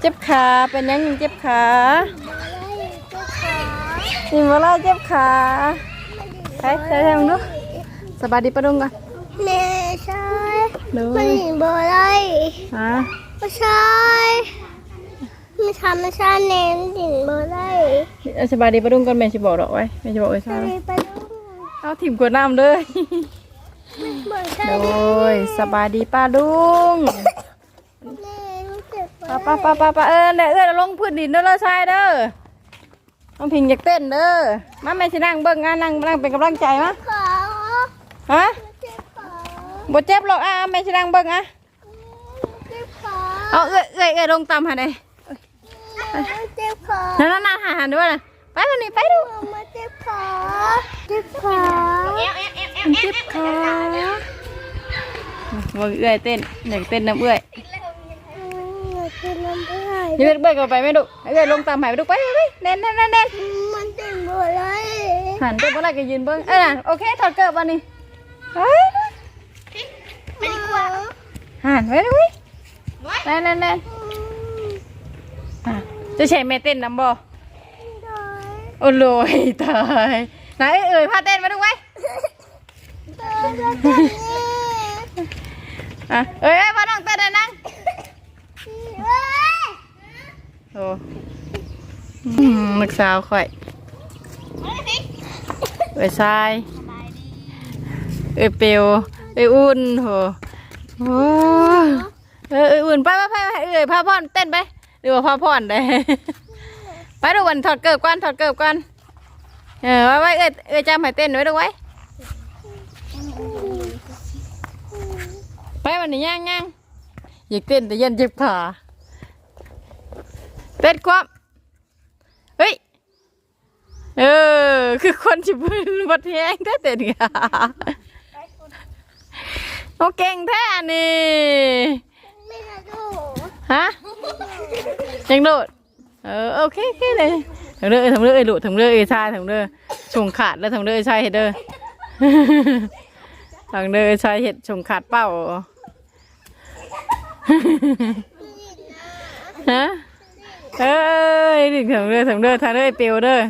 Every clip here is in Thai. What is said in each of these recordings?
เจ็บขาเป็นยังยังเจ็บขานี่มาไล่เจ็บขาใช่ใช่ทางนู้นสบายดีปะดุงกันแม่ใช่ดูมันเห็นเบอร์อะไรฮะไม่ใช่ไม่ทำไม่ใช่เน้นเห็นเบอร์อะไรเอาสบายดีปะดุงกันแม่จะบอกดอกไว้แม่จะบอกไว้ไปซ่าไปดูเอาถิ่มกวดน้ำเลยเบอร์ใช่โดยสบายดีป้าดุงแม่รู้สึก ป้าป้าป้าป้าป้าเออเนี่ยเออลงพื้นดินเด้อเลยชายเด้อต้องพิงอยากเต้นเด้อมาแม่สินั่งเบิ่งงานนั่งนั่งเป็นกำลังใจมะขาฮะเจ็บขาบ่เจ็บหรอกอะแม่สินั่งเบิ่งอะเจ็บขาเอาเอ้ยเอ้ยเอ้ยลงตามหาได้เจ็บขานั่นนั่นหาหันด้วยนะไปวันนี้ไปดูมาเจ็บขาเจ็บขาเจ็บขาบ่เอ้ยเต้นอยากเต้นน้ำเอ้ยอยากกินน้ำเบื่อยืดเบิ่งก็ไปไม่ดุเอ้ยลงตามหายไปดูไปไปเน่นเน่นเน่นเน่นมันเจ็บเบอร์อะไรหันเต้นบ่ได้ก็ยืนเบิ่งเอ้ยน่ะโอเคถอดเกิบวันนี้เฮ้ยไม่ดีกว่าหันไว้ดูวิเน่นเน่นเน่นอะจะใช่แม่เต้นน้ำบ่โอ้โลยตายไหนเอ้ยพาเต้นมาดูไว้อะเอ้ยเอ้ยพาน้องเต้นได้นั่ง โอ้อืมนักสาวข่อยเอ้ยทรายเอ้ยเปียวเอ้ยอุ่นโหโอ้เอ้ยเอวอุ่นไปไปไปไปเอ้ยพาพ่อนเต้นไปหรือว่าพาพ่อนได้ไปดูวันถอดเกิบก่อนถอดเกิบก่อนเออไว้ไว้เอ้ยเอ้ยจำให้เต้นไว้ดูไว้ไปวันนี้ย่างย่างอยากเต้นแต่ยันเจ็บขา เต้นความเฮ้ย เออ คือคนชิบุนบัดแยงแท้เต้นกะโอเก่งแท้นี่ไม่ได้ดูฮะยังโดดเออโอเคโอเคเลยทำเด้อทำเด้อไอ้หลุทำเด้อไอ้ชายทำเด้อชงขาดแล้วทำเด้อไอ้ชายเห็ดเด้อทำเด้อไอ้ชายเห็ดชงขาดเป้าฮะ เอ้ยนี่ทำเด้อทำเด้อทำเด้อไอเปียวเด้อ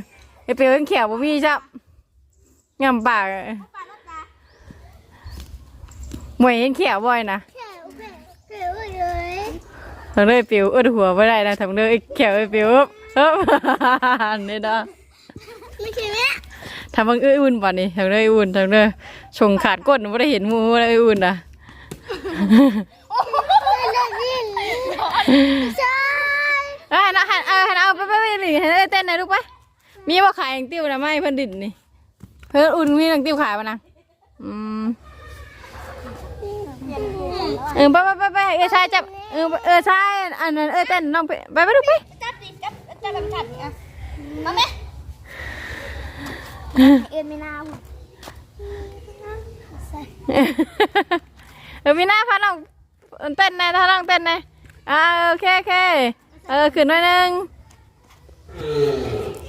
ไอเปียวยังแขวบ่มีจ้ะงำปากหมวยเห็นแขวบ่อยนะแค่แค่แค่เด้อไอเปียวเอื้อหัวไม่ได้นะทำเด้อไอแขวไอเปียวอึ๊บอึ๊บนี่เด้อไม่ใช่แม่ทำบังเอ้ยอุ่นป่ะนี่ทำเด้ออุ่นทำเด้อชงขาดก้นไม่ได้เห็นมูเลยไอ้อุ่นนะ ไม่ได้ยินเอ้ยนะหันเออหันเอาไปไปไปนี่ให้เต้นหน่อยลูกไปมีว่าขายอย่างติ้วนะไม่เพิ่นดินนี่ เพิ่นอุ่นมีหนังติ้วขายปะนะอืมเออไปไปไปไปเออชายจับเออเออชายอันนั้นเออเต้นน้องไปไปไปลูกไปจับดิจับจับแบบจับเนี่ยมาไหมเอ็นไม่น่าเออมีหน้าพาน้องเต้นนะถ้าน้องเต้นนะอ่าโอเคโอเค เออขึ้นหน่อยหนึง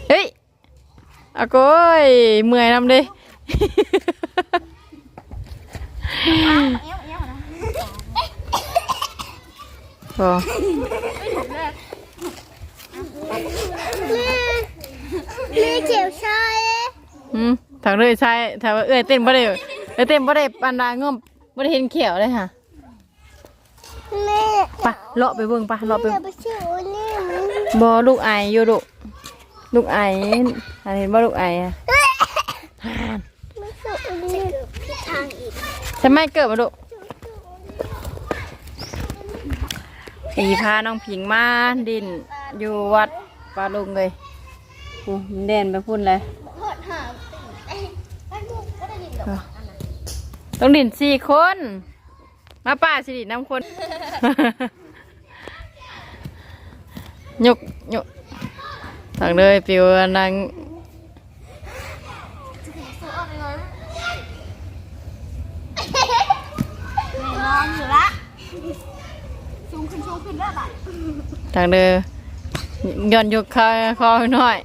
เฮ้ยอะโก้ยเมื่อยนำดิโอ้แม่แม่เจียวชายอืมทางเลยใช่ถ้าว่าเอ้ยเต้นบ่ได้เอ้ยเต้นบ่ได้ปานดางอมบ่ได้เห็นเขียวเลยค่ะ แม่ไปเลาะไปเบิ่งไปเลาะไปอย่าไปเชื่อนี่บ่ลูกไออยู่ลูกลูกไออันเห็นบ่ลูกไออะไม่เชื่อนี่ผิดทางอีกทำไมเกิดมาลูกสีพาน้องผิงมาดินอยู่วัดปลาลุงเลยอู้เด่นไปพุ่นเลย หดหาไอ้ไอ้ลูกก็ได้ยินดอก ต้องดินสี่คน มาป้าสิดิน้ำคน ยกยกทางเลยปิวนางนอนอยู่ละสูงขึ้นสูงขึ้นแล้วบ่ะทางเดินย่อนยกคอคอหน่อย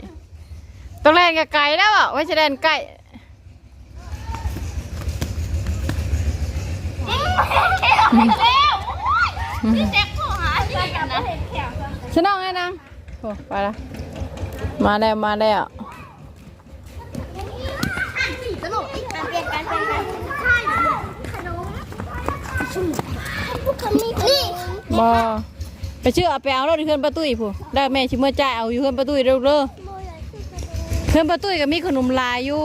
ต้องเล่นกับไก่แล้วอะไม่ใช่เล่นไก่ แล้วนี่เจ็บหัวหาที่กันนะฉันน้องไงนางโอ้ไปละมาแล้วมาแล้วสนุกเปลี่ยนกันเปลี่ยนกันใช่ขนมพวกคนนี้นี่บอไปชื่อเอาไปเอารถที่เพื่อนประตุ้ยผู้ได้แม่ชิมเมื่อจ่ายเอาอยู่เพื่อนประตุ้ยเร็วเด้อเพื่อนประตุ้ยก็มีขนมลายอยู่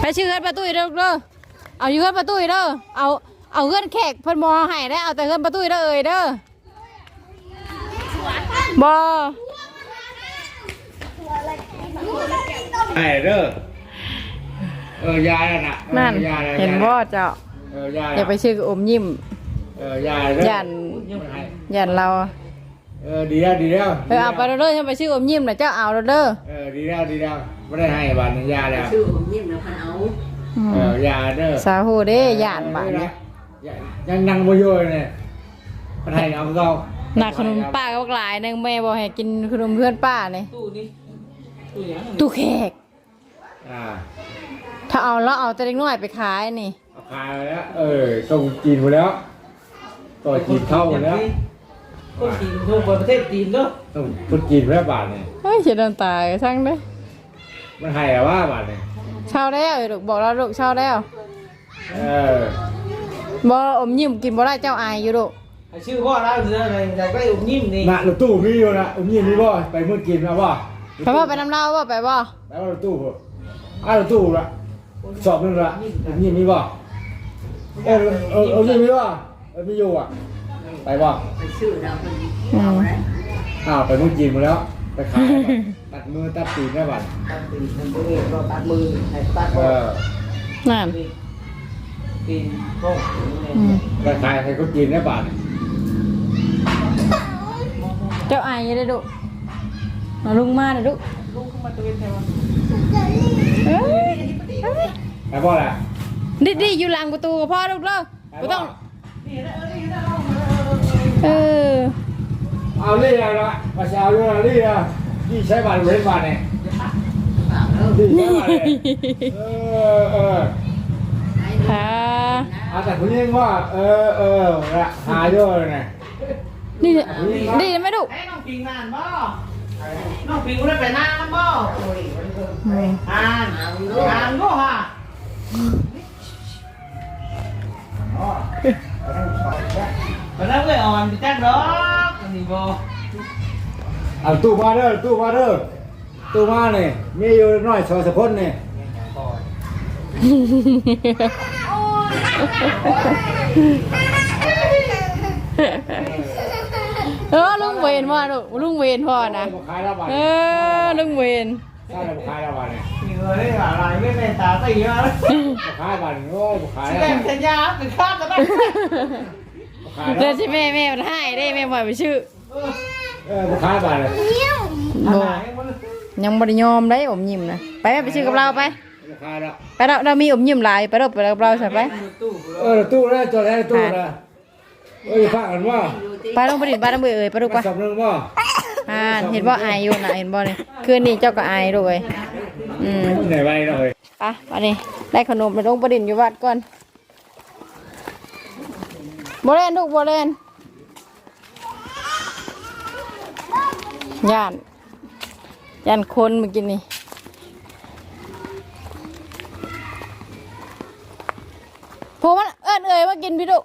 ไปชื่อเพื่อนประตุ้ยเร็วเด้อเอาอยู่เพื่อนประตุ้ยเด้อเอาเอาเพื่อนแขกเพิ่นมอให้ได้เอาแต่เพื่อนประตุ้ยเด้อเอ่ยเด้อบอไอ้เด้อเออยาแล้วนะออนั่นยาแล้วเห็นยาบ่แล้วเจ้าเออยาอย่าไปชื่ออมยิ้มเออยาเด้อยันยังไม่ให้ยันเรา เออดีแล้วดีแล้วเออเอาไปเด้ออย่าไปชื่ออมยิ้มนะเจ้าเอาเด้อเออดีแล้วดีแล้วไม่ได้ให้บาทนึงยาแล้วชื่อผมยิ้มแล้วพันเอาอืมเออยาเด้อสาหูเด้ย่านบาดเอนี้อยังนั่งบ่อยู่เลยเนี่ยไม่ให้เอาเราหนักขนมป้าก็หลายหนึงแม่บอกให้กินขนมเพื่อนป้านี่ตู้นี่ตู้ยังตู้แขก อ่าถ้าเอาแล้วเอาแต่เล็กน้อยไปขายนี่เอาขายไปแล้วเออส่งจีนหมดแล้วต่อจีนเข้าหมดแล้ว คนจีนทั่วประเทศจีนเนาะต้องพุดจีนไปแล้วบาทเนี่ยเฮ้ยเสียน้ำตาช่างเด้อมันให้อะว่าบาทเนี่ยเช่าแล้วเอ้ยลูกบอกแล้วลูกเช่าแล้วเออบ่อมยิ้มกินบ่ได้เจ้าอายอยู่ลูกชื่อพ่อเราเสืออะไรแต่ก็อุ้มยิ้มนี่น่ะรถตู้มีอยู่นะอุ้มยี่มีบ่ไปเมื่อกินมาบ่ไปบ่ไปน้ำเล่าบ่ไปบ่ไปว่ารถตู้บ่อ้าวรถตู้ละสอบนึงละอุ้มยี่มีบ่เออเออเออยี่มีบ่เออมีอยู่อะ ไปบ่ชื่อเราเป็นอืมอ้าวไปเมื่อกินมาแล้ว ไปขายบ่ตัดมือตัดตีนได้บัดตัดตีนตัวเองก็ตัดมือให้ตัดเออนั่นตีนโป้งอืมไปขายให้เขากินได้บัดเจ้าอายอยู่เด้อลูกเอาลุงมาเด้อลูกลูกเข้ามาตัวเป็นไงวะเอ้ยเอ้ยไปบ่แหละดิดิอยู่หลังประตูกับพ่อลูกเด้อบ่ต้องเออ เอาลี่แล้วละมาเช้าด้วยลี่อะนี่ใช้บัตรเว้นบัตรเนี่ยนี่ใช้บัตรเนี่ยเออเออค่ะอาแต่คุณยิ่งว่าเออเออละหาด้วยไงนี่นี่ไหม่ลูกไอ้น้องปิงนานบ่น้องปิงได้ไปนานแล้วบ่อ่านอ่านก็ฮะ ไปแล้วเลยอ่อนไปจ้างดอกอันนี้บ่เอาตู้มาเด้อตู้มาเด้อตู้มาเนี่ยมีอยู่น้อยสองสคนเนี่ยเออลุงเวนพ่อลูกลุงเวนพ่อนะบุคายแล้วบัตรเออลุงเวนใช่บุคายแล้วบัตรเนี่ยมีเงินได้หลายไม่ในตาตีมาบุคายบัตรโอ้ยบุคายแสแล้วดงสัญญาเป็นข้าก็ได้บุคายเดี๋แล้ยววสิแม่แม่มันให้ได้แม่บ่อยไปชื่อเออบุคายบัตรเลยบ่ยังบ่ได้ยอมได้อมยิ้มนะไปแม่ไปชื่อกับเราไปบุคายแล้วไปเราเรามีอมยิ้มหลายไปเราไปกับเราใช่ไปเออตู้แล้วจอดแล้วตู้นะเอ้ยฟังกันว่าไปลงไปดินบ้านน้ำเบื่อเอ่ยไปลูกมาไปสอบนึงว่าอ่านเห็นบ่อายอยู่นะเห็นบ่นี่คืนนี้เจ้าก็อายลูกเอ้ยอืมไหนไว้เลยไปมานี่ได้ขนมไปลงประดินอยู่วัดก่อน บเล่นลูกบเล่นย่านย่านคนเมื่อกี้นี่พวกมันเอิ้นเอ่ยมากินพี่ดุ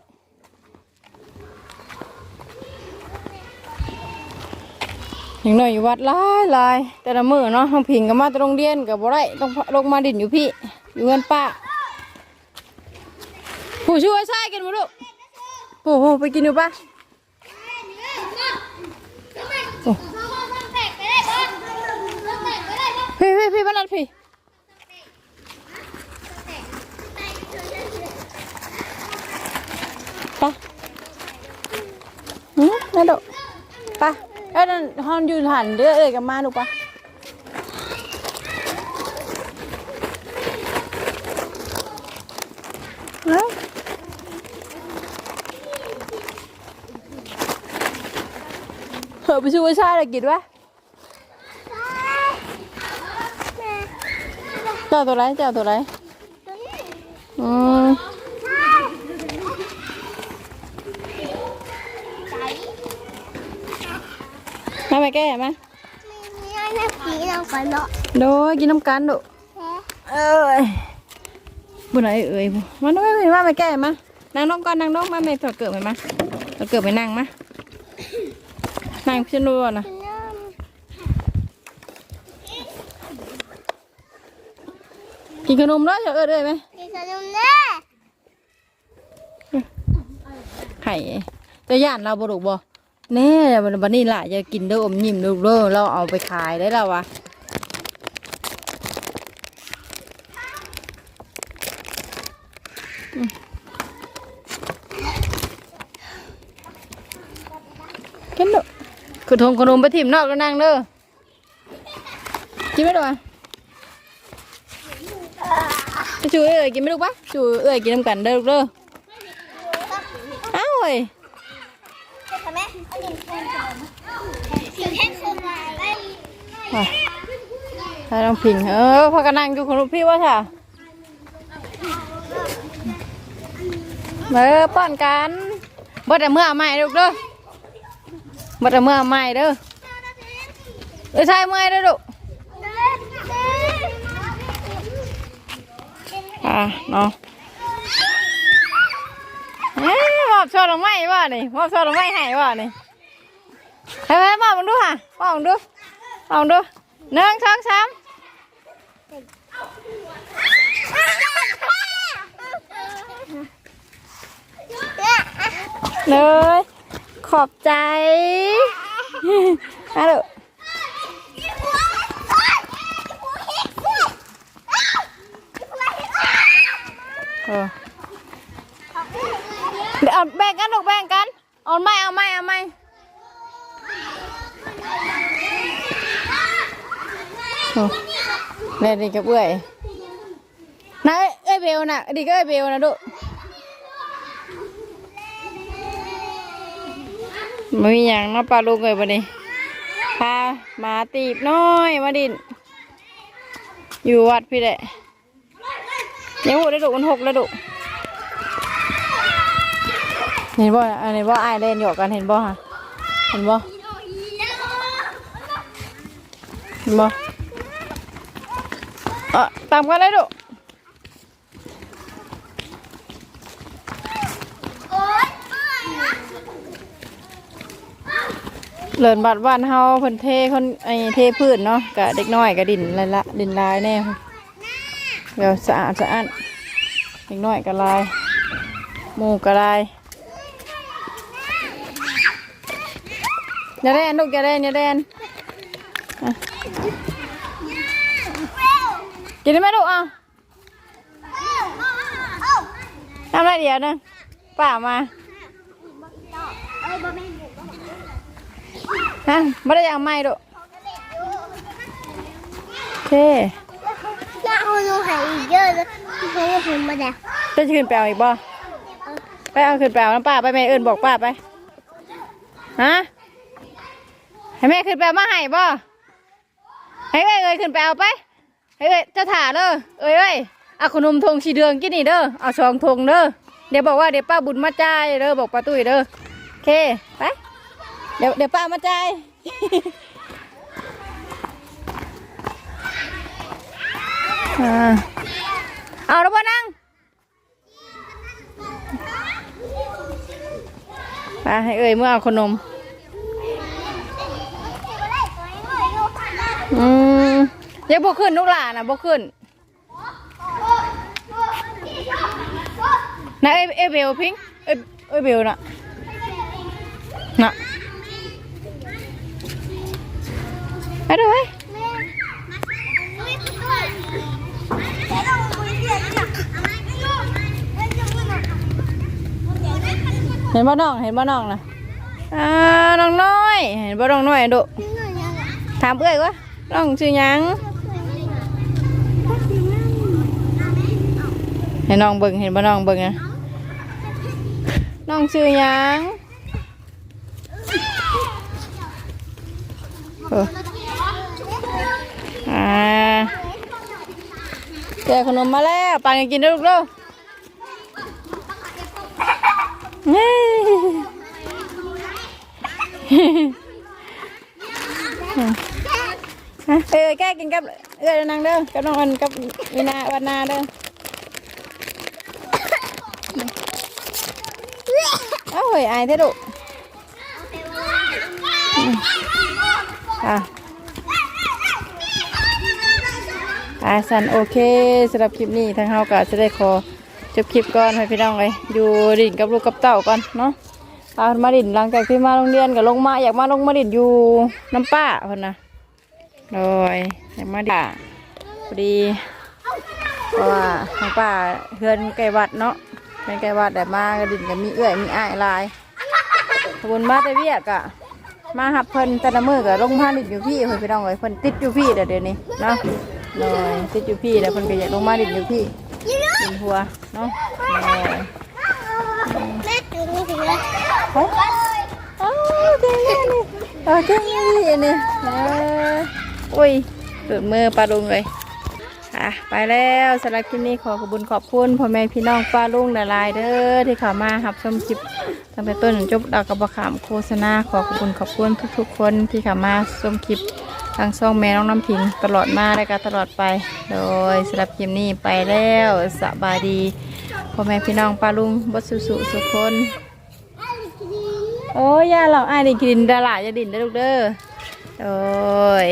อย่างน้อยอยู่วัดหลายหลายแต่ละมือเนาะท้องผิงก็มาตรงเรียนก็บ่ได้ต้องลงมาดินอยู่พี่ อยู่เงินป้าผู้ช่วยใช่กินบ่ลูก โอ้โหไปกินอยู่ปะพี่พี่พี่บ้านนัดพี่ปะอืมนั่นดูไปะเอ้ยนั่นฮอนอยู่หันเด้อเอ้ยกับมาลูปะ เฮ้ยไปช่วยชายอะไรกินวะเจ้าตัวไรเจ้าตัวไรอืมใจมาไปแก้มามีอะไรผีเราก่อนเนาะโดยกินน้ำกันดุแพ้เอ้ยบุญไหนเอ่ยบุมันไม่เห็นว่าไปแก้มานั่งน้องก่อนนั่งน้องมาไม่ถอดเกิดไปมาถอดเกิดไปนั่งมา นั่งพี่นวนะกินขนมแล้วจะเอิดเลยไหมกินขนมแน่ไข่จะย่านเราบุรุษบ่แน่วันนี้ล่ะจะกินเด้ออมยิ้มเด้อเด้อเราเอาไปขายได้แล้ววะอืมกินเด้อ คือทงขนมไปถิ่มนอกแล้วนั่งเด้อกินไม่ได้วะไปช่วยเอ้ยกินไม่ลูกปะช่วยเอ้ยกินน้ำกันเด้อลูกเด้อเอ้าเว้ยทำไมเอาดินโคลนสีแห้งโคลนมาต้องพิงเออพากันนั่งดูของลูกพี่ว่าค่ะเออป้อนกันบ่แต่เมื่อใหม่ลูกเด้อ บ่แต่เมื่อใหม่เด้อเอ้ยใช่เมื่อยเด้อลูกอะเนาะเอ้ยมอบชว์ดอกไม้ว่ะนี่มอบชว์ดอกไม้ให้ว่ะนี่ให้ไปมอบมึงดูค่ะมอบมึงดูมอบมึงดูหนึ่งสองสามเลย ขอบใจอะลูกเออเดี๋ยวเอาแบ่งกันลูกแบ่งกันเอาไม่เอาไม่เอาไม่โอ้แม่ดีกับเอื้อยนะเอ้ยเอ้เบลนะดีก็เอ้ยเบลนะลู ไม่มีอย่างเนาะปลาลูกเลยวันนี้พาหมาตีบน้อยมาดิน อยู่วัดพี่แหละยังหูได้ดุมันหกแล้วดุเห็นบ่อันนี้บ่ไอเล่นหยอกกันเห็นบ่ฮะเห็นบ่เห็นบ่เออตามกันเลยดุ โอ๊ย เลินบัดบ้านเฮาเพิ่นเทคนไอ้เทพืชเนาะกะเด็กน้อยกะดินละละดินลายแน่เดี๋ยวสะอาดสะอาดเด็กน้อยกะลายหมูกะลายอย่าแดนลูกอย่าแดนอย่าแดนอะกินได้ไหมลูกอะทำอะไรเดี๋ยวนึงป้ามา เอ้ยบ่แม่นบุก ฮะไม่ได้เอาไม้ดุโอเคแล้วเอาหนูหายอีกเยอะเลยเขาจะถึงมาแล้วจะขึ้นไปเอาอีกบ่ไปเอาขึ้นไปเอาน้ำป้าไปแม่เอิญบอกป้าไปฮะให้แม่ขึ้นไปเอามาให้บ่ให้เอ้ยเอ้ยขึ้นไปเอาไปให้เอ้ยเจ้าถ่าเด้อเอ้ยเอ้ยเอาขนมทงสีเดืองกินนี่เด้อเอาสองทงเด้อเดี๋ยวบอกว่าเดี๋ยวป้าบุญมาจ่ายเด้อบอกป้าตุ้ยเด้อโอเคไป เดี๋ยวเดี๋ยวป้ามาจ่ายอ่าเอาแล้วพ่อนั่งไปให้เอ่ยเมื่อเอาขนม อืมอย่าบกขึ้นลูกหลานนะบกขึ้นนะเอ้ยเอ้ยเบลพิงเอ้ยเอ้ยเบลน่ะน่ะ ไปดูเว้ยเห็นบ่น้องเห็นบ่น้องนะอ่าน้องน้อย เห็นบ่น้องน้อยดุถามเอ้ยว่าน้องชื่อหยังให้น้องเบิ่งเห็นบ่น้องเบิ่งอะน้องชื่อหยังเออ อ่าแกขนมมาแล้วปานกันกินเด้อลูกเด้อเฮ้ฮะเออแก้กินกับเออนางเด้อกับน้องอันกับวินาวันนาเด้อเอ้าเฮ้ยอายเท่ดุอะ อาสันโอเคสำหรับคลิปนี้ทางเฮาก็จะได้ขอจบคลิปก่อนให้พี่น้องเลยอยู่ดิ่นกับลูกกับเต่าก่อนเนาะเอามาดิ่นหลังจากที่มาโรงเรียนก็ลงมาอยากมาลงมาดิ่นอยู่น้ำป้าคนนะโดยอยากมาดิ่นพอดีเพราะว่าน้ำป้าเพื่อนไก่วัดเนาะเพื่อนไก่วัดแต่มาก็ดิ่นก็มีเอื้อยมีอ้ายลายขบวนมาแต่เวียกอะมาหับเพิ่นแต่ละมือก็ลงมาดิ่นอยู่พี่เพิ่นพี่น้องเลยเพิ่นติดอยู่พี่เดี๋ยวนี้เนาะ โดยติดอยู่พี่แล้วเพิ่นก็อยากลงมาดิ่นอยู่พี่ดิ่นหัวเนาะโดยแม่ถึงนี่ถึงแล้วเฮ้ยเอ้าเจ๋งเลยนี่เออเจ๋งเลยนี่เอออุ้ยเปิดมือปลาลุงเลยอะไปแล้วสำหรับคลิปนี้ขอขอบคุญขอบคุณพ่อแม่พี่น้องปลาลุงหลายเด้อที่เข้ามารับชมคลิปตั้งแต่ต้นจนจบดาวกระบะขามโฆษณาขอขอบคุณขอบคุณทุกๆคนที่เข้ามาชมคลิปางช่องแม่น้องน้ำพิงตลอดมาและก็ตลอดไป โดยสำหรับคลิปนี้ไปแล้วสบายดีพ่อแม่พี่น้องป้าลุงบดสุสุสุคน โอ้ยอย่าหรอกอ้ายดินกินดาราจะดินได้ลูกเด้อโอ้ย